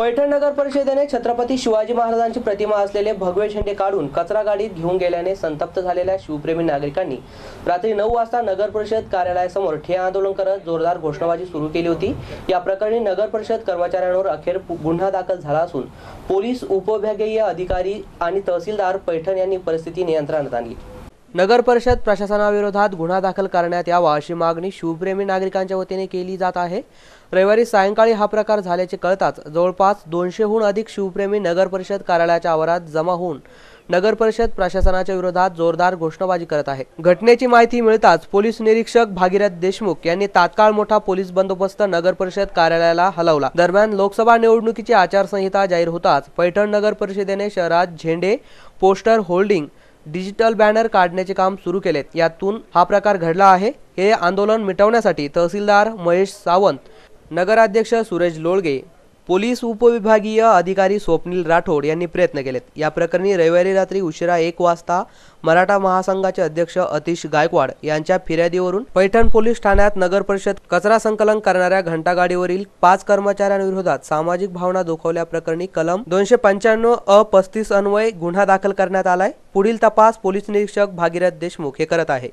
पैठण नगर परिषदेने छत्रपती शिवाजी महाराजांची प्रतिमा असलेले भगवे झेंडे काढून कचरा गाडीत घेऊन गेल्याने संतप्त झालेल्या शिवप्रेमी नागरिकांनी रात्री नऊ वाजता नगर परिषद कार्यालयासमोर ठिय्या आंदोलन करत जोरदार घोषणाबाजी सुरू केली होती. या प्रकरणी नगर परिषद कर्मचाऱ्यांवर अखेर गुन्हा दाखल झाला असून पोलीस उपविभागीय अधिकारी आणि तहसीलदार पैठण यांनी परिस्थिती नियंत्रणात आणली. नगर परिषद प्रशासनाविरोधात गुन्हा दाखल करण्यात यावा अशी मागणी शिवप्रेमी नागरिकांच्या वतीने केली जात आहे. रविवारी सायंकाळी हा प्रकार झाल्याचे कळताच जवळपास दोनशेहून अधिक शिवप्रेमी नगर परिषद कार्यालयाच्या आवारात जमा होऊन नगर परिषद प्रशासनाच्या विरोधात जोरदार घोषणाबाजी करत आहे. घटनेची माहिती मिळताच पोलीस निरीक्षक भागीरथ देशमुख यांनी तात्काळ मोठा पोलीस बंदोबस्त नगर परिषद कार्यालयाला हलवला. दरम्यान लोकसभा निवडणुकीची आचारसंहिता जाहीर होताच पैठण नगर परिषदेने शहरात झेंडे पोस्टर होल्डिंग डिजिटल बॅनर काढण्याचे काम सुरू केलेत. यातून हा प्रकार घडला आहे. हे आंदोलन मिटवण्यासाठी तहसीलदार महेश सावंत नगराध्यक्ष सुरेश लोळगे पोलीस उपविभागीय अधिकारी स्वप्नील राठोड यांनी प्रयत्न केलेत. या प्रकरणी रविवारी रात्री उशिरा एक वाजता मराठा महासंघाचे अध्यक्ष अतिश गायकवाड यांच्या फिर्यादीवरून पैठण पोलीस ठाण्यात नगर परिषद कचरा संकलन करणाऱ्या घंटागाडीवरील पाच कर्मचाऱ्यांविरोधात सामाजिक भावना दुखवल्याप्रकरणी कलम दोनशे पंच्याण्णव अ पस्तीस अन्वय गुन्हा दाखल करण्यात आलाय. पुढील तपास पोलीस निरीक्षक भागीरथ देशमुख हे करत आहे.